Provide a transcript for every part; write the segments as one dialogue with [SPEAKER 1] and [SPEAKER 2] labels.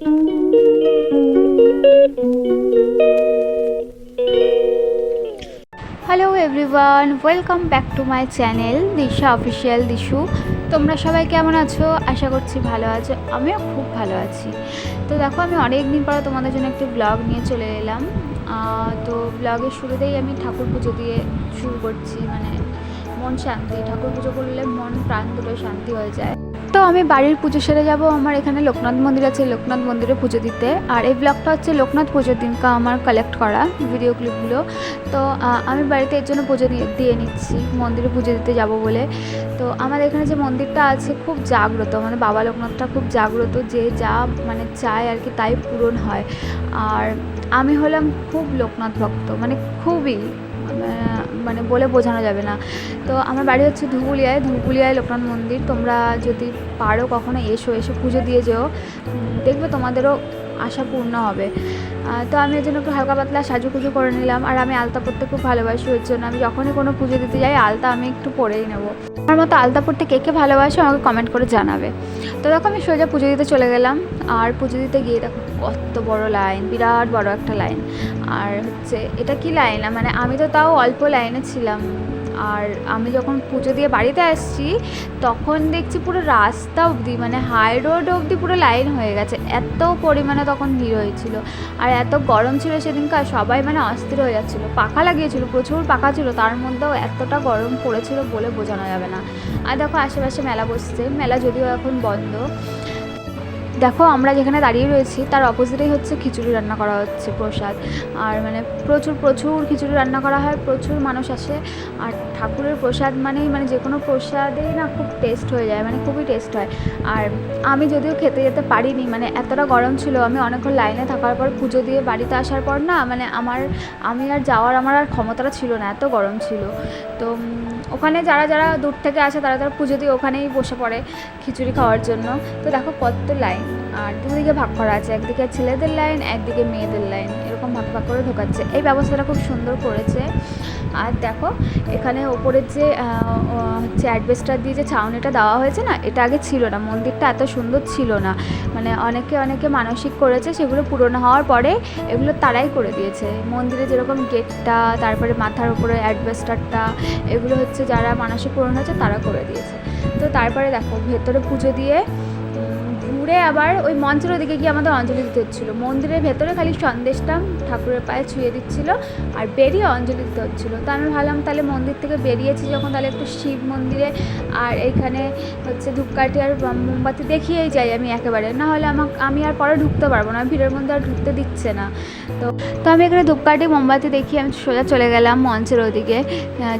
[SPEAKER 1] Hello everyone welcome back to my channel Disha official Dishu তোমরা সবাই কেমন আছো? আশা করছি ভালো আছো। আমিও খুব ভালো আছি। তো দেখো, আমি অনেক দিন পরে তোমাদের জন্য একটি ব্লগ নিয়ে চলে এলাম। তো ব্লগের শুরুতেই আমি ঠাকুর পুজো দিয়ে শুরু করছি। মানে মন শান্তি, ঠাকুর পুজো করলে মন, প্রাণ দুটো শান্তি হয়ে যায়। তো আমি বাড়ির পুজো সেরে যাব আমার এখানে লোকনাথ মন্দির আছে, লোকনাথ মন্দিরে পুজো দিতে। আর এই ব্লগটা হচ্ছে লোকনাথ পুজোর দিন দিনকা আমার কালেক্ট করা ভিডিও ক্লিপগুলো তো আমি বাড়িতে এর জন্য পুজো দিয়ে নিচ্ছি, মন্দিরে পুজো দিতে যাব বলে। তো আমাদের এখানে যে মন্দিরটা আছে খুব জাগ্রত মানে বাবা লোকনাথটা খুব জাগ্রত, যে যা মানে চায় আর কি তাই পূরণ হয়। আর আমি হলাম খুব লোকনাথ ভক্ত মানে খুবই। মানে বলে বোঝানো যাবে না। তো আমার বাড়ি হচ্ছে ধুবুলিয়ায় ধুবুলিয়ায় লোকনাথ মন্দির। তোমরা যদি পারো কখনো এসো, এসে পুজো দিয়ে যেও। দেখবে তোমাদেরও আশা পূর্ণ হবে। তো আমি এর জন্য একটু হালকা পাতলা সাজু সাজুগুজু করে নিলাম। আর আমি আলতা পরতে খুব ভালোবাসি, ওর জন্য আমি যখনই কোনো পুজো দিতে যাই, আলতা আমি একটু পরেই নেব। আমার মতো আলতা পরতে কে কে ভালোবাসো, আমাকে কমেন্ট করে জানাবে। তো দেখো, আমি সোজা পুজো দিতে চলে গেলাম। আর পুজো দিতে গিয়ে দেখো, কত বড় লাইন বিরাট বড় একটা লাইন আর হচ্ছে, এটা কি লাইন মানে আমি তো তাও অল্প লাইনে ছিলাম। আর আমি যখন পুজো দিয়ে বাড়িতে আসছি, তখন দেখছি পুরো রাস্তা অবধি মানে হাই রোড অবধি পুরো লাইন হয়ে গেছে। এত পরিমাণে তখন ভিড় হয়েছিল। আর এত গরম ছিল সেদিনকার, সবাই মানে অস্থির হয়ে যাচ্ছিল। পাখা লাগিয়েছিল, প্রচুর পাখা ছিল। তার মধ্যেও এতটা গরম পড়েছিল বলে বোঝানো যাবে না। আর দেখো, আশেপাশে মেলা বসছে। মেলা যদিও এখন বন্ধ। দেখো, আমরা যেখানে দাঁড়িয়ে রয়েছি, তার অপোজিটেই হচ্ছে খিচুড়ি রান্না করা হচ্ছে, প্রসাদ। আর মানে প্রচুর প্রচুর খিচুড়ি রান্না করা হয়, প্রচুর মানুষ আসে। আর ঠাকুরের প্রসাদ মানেই মানে যে কোনো প্রসাদেই না খুব টেস্ট হয়ে যায় মানে খুবই টেস্ট হয়। আর আমি যদিও খেতে যেতে পারিনি মানে এতটা গরম ছিল, আমি অনেকক্ষণ লাইনে থাকার পর, পুজো দিয়ে বাড়িতে আসার পর না মানে আমার, আমি আর যাওয়ার আমার আর ক্ষমতাটা ছিল না, এত গরম ছিল। তো ওখানে যারা যারা দূর থেকে আসে, তারা তারা পুজো দিয়ে ওখানেই বসে পড়ে খিচুড়ি খাওয়ার জন্য। তো দেখো কত লাইন আর দুদিকে ভাগ করা আছে, একদিকে ছেলেদের লাইন একদিকে মেয়েদের লাইন এরকম ভাগ ভাগ করে ঢোকাচ্ছে। এই ব্যবস্থাটা খুব সুন্দর করেছে। আর দেখো, এখানে ওপরের যে হচ্ছে অ্যাডভেস্টার দিয়ে যে ছাউনিটা দেওয়া হয়েছে না, এটা আগে ছিল না। মন্দিরটা এত সুন্দর ছিল না। মানে অনেকে অনেকে মানসিক করেছে, সেগুলো পূরণ হওয়ার পরে এগুলো তারাই করে দিয়েছে। মন্দিরে যেরকম গেটটা, তারপরে মাথার উপরে অ্যাডভেস্টারটা এগুলো হচ্ছে যারা মানসিক পূরণ হয়েছে তারা করে দিয়েছে। তো তারপরে দেখো, ভেতরে পুজো দিয়ে ঘুরে আবার ওই মঞ্চের ওদিকে গিয়ে আমাদের অঞ্জলি দিতে হচ্ছিল। মন্দিরের ভেতরে খালি সন্দেশটা ঠাকুরের পায়ে ছুঁয়ে দিচ্ছিল আর বেরিয়ে অঞ্জলি দিতে হচ্ছিল। তো আমি ভাবলাম তাহলে মন্দির থেকে বেরিয়েছি যখন তাহলে একটু শিব মন্দিরে আর এইখানে হচ্ছে ধূপকাঠি আর মোমবাতি দেখিয়েই যাই আমি একেবারে। না হলে আমাকে আমি আর পরে ঢুকতে পারব না ভিড়ের মধ্যে আর ঢুকতে দিচ্ছে না। তো তো আমি এখানে ধূপকাঠি, মোমবাতি দেখিয়ে আমি সোজা চলে গেলাম মঞ্চের ওদিকে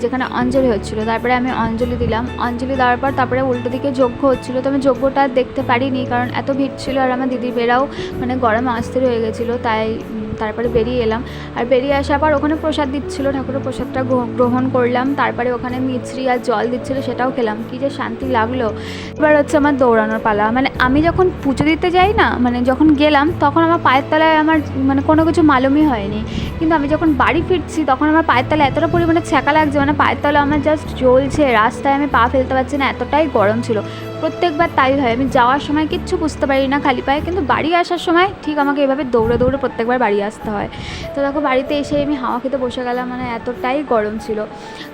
[SPEAKER 1] যেখানে অঞ্জলি হচ্ছিল। তারপরে আমি অঞ্জলি দিলাম। অঞ্জলি দেওয়ার পর তারপরে উল্টো দিকে যজ্ঞ হচ্ছিল। তো আমি যজ্ঞটা দেখতে পারিনি কারণ এত ভিড় ছিল আর আমার দিদির বেরাও মানে গরমে অস্থির হয়ে গেছিল, তাই তারপরে বেরিয়ে এলাম। আর বেরিয়ে আসার পর ওখানে প্রসাদ দিচ্ছিল, ঠাকুরের প্রসাদটা গ্রহণ করলাম। তারপরে ওখানে মিছরি আর জল দিচ্ছিল, সেটাও খেলাম। কি যে শান্তি লাগল। এবার হচ্ছে আমার দৌড়ানোর পালা। মানে আমি যখন পুজো দিতে যাই না মানে যখন গেলাম, তখন আমার পায়ের তলায় আমার মানে কোনো কিছু মালুমই হয়নি। কিন্তু আমি যখন বাড়ি ফিরছি, তখন আমার পায়ের তলা এতটা পরিমাণে ছ্যাঁকা লাগছে মানে পায়ের তলা আমার জাস্ট জ্বলছে, রাস্তায় আমি পা ফেলতে পারছি না, এতটাই গরম ছিল। প্রত্যেকবার তাই হয়। আমি যাওয়ার সময় কিচ্ছু বুঝতে পারি না খালি পায়ে, কিন্তু বাড়ি আসার সময় ঠিক আমাকে এভাবে দৌড়ে দৌড়ে প্রত্যেকবার বাড়ি আসতে হয়। তো দেখো বাড়িতে এসে আমি হাওয়া খেতে বসে গেলাম মানে এতটাই গরম ছিল।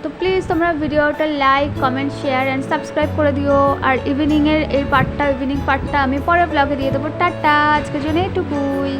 [SPEAKER 1] তো প্লিজ তোমরা ভিডিওটা like comment share and subscribe করে দিও। আর ইভিনিংয়ের এই পার্টটা ইভিনিং পার্টটা আমি পরের ব্লগে দিয়ে দেবো। টাটা, আজকের জন্য এটুকুই।